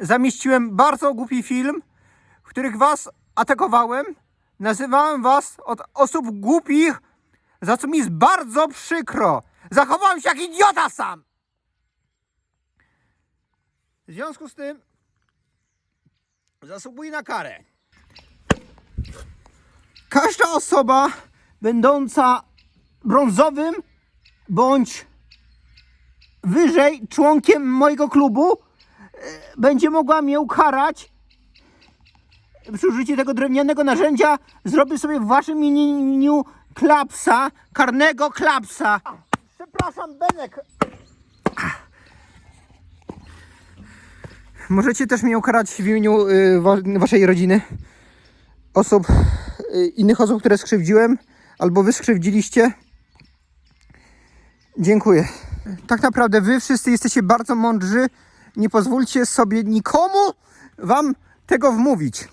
zamieściłem bardzo głupi film, w których was atakowałem. Nazywałem was od osób głupich, za co mi jest bardzo przykro. Zachowałem się jak idiota sam. W związku z tym zasługuję na karę. Każda osoba będąca brązowym bądź wyżej członkiem mojego klubu będzie mogła mnie ukarać przy użyciu tego drewnianego narzędzia zrobię sobie w waszym imieniu klapsa, karnego klapsa. Przepraszam, Benek. Możecie też mnie ukarać w imieniu y, wa waszej rodziny, osób, y, innych osób, które skrzywdziłem albo wy skrzywdziliście. Dziękuję. Tak naprawdę wy wszyscy jesteście bardzo mądrzy. Nie pozwólcie sobie nikomu wam tego wmówić.